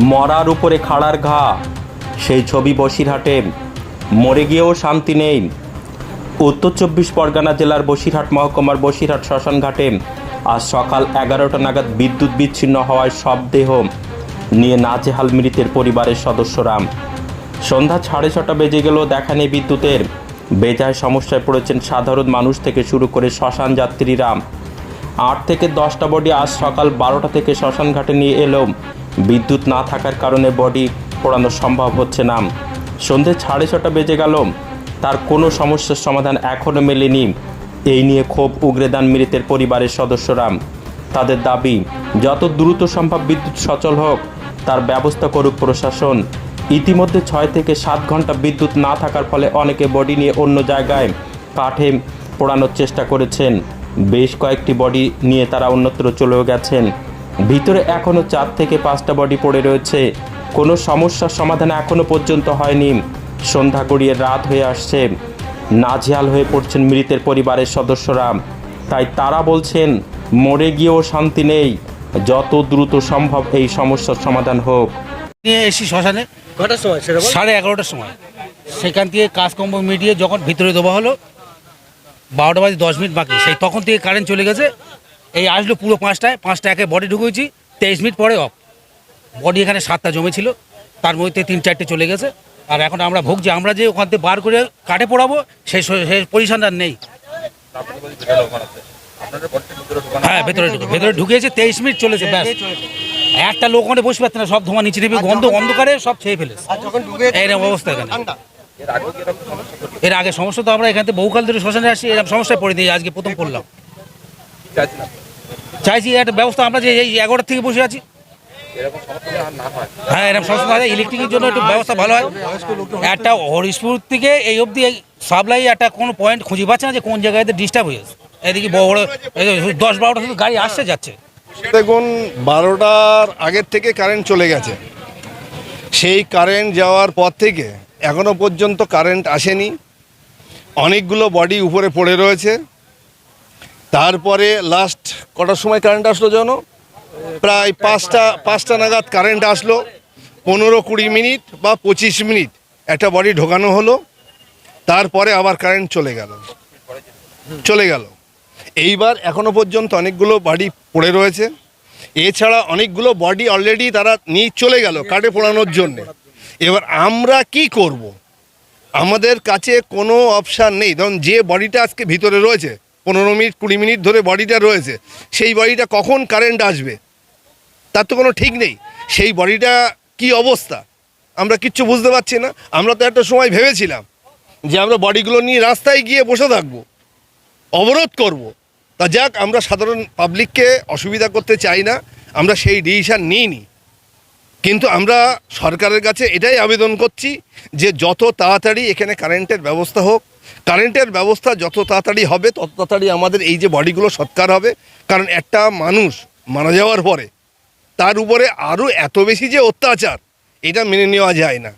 মরার উপরে খাড়ার ঘা। সেই ছবি বসিরহাটে। মরে গিয়েও শান্তি নেই। উত্তর চব্বিশ পরগনা জেলার বসিরহাট মহকুমার বসিরহাট শ্মশানঘাটে আজ সকাল এগারোটা নাগাদ বিদ্যুৎ বিচ্ছিন্ন হওয়ায় সব দেহ নিয়ে নাজেহাল মৃতের পরিবারের সদস্যরা। সন্ধ্যা সাড়ে ছটা বেজে গেলেও দেখা নেই বিদ্যুতের। বেজায় সমস্যায় পড়েছেন সাধারণ মানুষ থেকে শুরু করে শ্মশান যাত্রীরা। আট থেকে দশটা বডি আজ সকাল বারোটা থেকে শ্মশান ঘাটে নিয়ে এলেও বিদ্যুৎ না থাকার কারণে বডি পোড়ানো সম্ভব হচ্ছে না। সন্ধে সাড়ে ছটা বেজে গেল। তার কোনো সমস্যার সমাধান এখনও মেলেনি। এই নিয়ে ক্ষোভ উগরে দেন মৃতের পরিবারের সদস্যরা। তাদের দাবি, যত দ্রুত সম্ভব বিদ্যুৎ সচল হোক, তার ব্যবস্থা করুক প্রশাসন। ইতিমধ্যে ছয় থেকে সাত ঘণ্টা বিদ্যুৎ না থাকার ফলে অনেকে বডি নিয়ে অন্য জায়গায় কাঠে পোড়ানোর চেষ্টা করেছেন। বেশ কয়েকটি বডি নিয়ে তারা অন্যত্র চলেও গেছেন। ভিতরে এখনও চার থেকে পাঁচটা বডি পড়ে রয়েছে। কোনো সমস্যার সমাধান এখনও পর্যন্ত হয়নি। সন্ধ্যা গড়িয়ে রাত হয়ে আসছে। নাজেহাল হয়ে পড়ছেন মৃতের পরিবারের সদস্যরা। তাই তারা বলছেন মরে গিয়েও শান্তি নেই। যত দ্রুত সম্ভব এই সমস্যার সমাধান হোক। নিয়ে এসি শ্মশানে। কটার সময়? সেটা সাড়ে এগারোটার সময়। সেখান থেকে কাজকর্ম মিটিয়ে যখন ভিতরে দেওয়া হলো বারোটা বাজে দশ মিনিট বাকি। সেই তখন থেকে কারেন্ট চলে গেছে। এই আসলো পুরো পাঁচটায় পাঁচটা একে বডি ঢুকেছি তেইশ মিনিট পরে অফ বডি এখানে সাতটা জমেছিল তার মধ্যে তিন চারটে চলে গেছে। আর এখন আমরা ভুগছি আমরা যে ওখান থেকে বার করে কাটে পড়াবো সেই সেই পজিশন আর নেই। হ্যাঁ ভেতরে ঢুকে ভেতরে ঢুকিয়েছে তেইশ মিনিট চলেছে ব্যাস। একটা লোক ওখানে বসে পারছে না সব ধোঁয়া নিচে নেবে গন্ধ অন্ধকারে সব খেয়ে ফেলেছে। আর যখন ঢুকে এইরকম অবস্থা এখানে। এর আগে সমস্যা তো আমরা এখান থেকে বহুকাল ধরে শ্মশানে আসি এরকম সমস্যায় পড়ে দিই আজকে প্রথম করলাম চাইছি একটা ব্যবস্থা আমরা যে এই এগারোটার থেকে বসে আছি। হ্যাঁ এরকম সমস্যা হয় ইলেকট্রিকের জন্য একটু ব্যবস্থা ভালো হয়। একটা হরিশপুর থেকে এই অবধি সাপ্লাই একটা কোনো পয়েন্ট খুঁজে পাচ্ছে না যে কোন জায়গায় ডিস্টার্ব হয়েছে এদিকে বড় বড় দশ বারোটা শুধু গাড়ি আসছে যাচ্ছে। দেখুন, বারোটার আগের থেকে কারেন্ট চলে গেছে। সেই কারেন্ট যাওয়ার পর থেকে এখনও পর্যন্ত কারেন্ট আসেনি। অনেকগুলো বডি উপরে পড়ে রয়েছে। তারপরে লাস্ট কটার সময় কারেন্ট আসলো যেন প্রায় পাঁচটা পাঁচটা নাগাদ কারেন্ট আসলো, পনেরো কুড়ি মিনিট বা পঁচিশ মিনিট। একটা বডি ঢোকানো হলো, তারপরে আবার কারেন্ট চলে গেল। চলে গেল। এইবার এখনও পর্যন্ত অনেকগুলো বাড়ি পড়ে রয়েছে। এছাড়া অনেকগুলো বডি অলরেডি তারা নিয়ে চলে গেল কাটে পোড়ানোর জন্য। এবার আমরা কি করব। আমাদের কাছে কোনো অপশান নেই। ধরুন যে বডিটা আজকে ভিতরে রয়েছে পনেরো মিনিট, কুড়ি মিনিট ধরে বডিটা রয়েছে, সেই বডিটা কখন কারেন্ট আসবে? তার তো কোনো ঠিক নেই। সেই বডিটা কি অবস্থা? আমরা কিচ্ছু বুঝতে পারছি না। আমরা তো একটা সময় ভেবেছিলাম যে আমরা বডিগুলো নিয়ে রাস্তায় গিয়ে বসে থাকব, অবরোধ করব। তা যাক, আমরা সাধারণ পাবলিককে অসুবিধা করতে চাই না। আমরা সেই ডিসিশান নিইনি। কিন্তু আমরা সরকারের কাছে এটাই আবেদন করছি যে যত তাড়াতাড়ি এখানে কারেন্টের ব্যবস্থা হোক কারেন্টের ব্যবস্থা যত তাড়াতাড়ি হবে, তত তাড়াতাড়ি আমাদের এই যে বডিগুলো সৎকার হবে। কারণ একটা মানুষ মারা যাওয়ার পরে তার উপরে আরও এত বেশি যে অত্যাচার, এটা মেনে নেওয়া যায় না।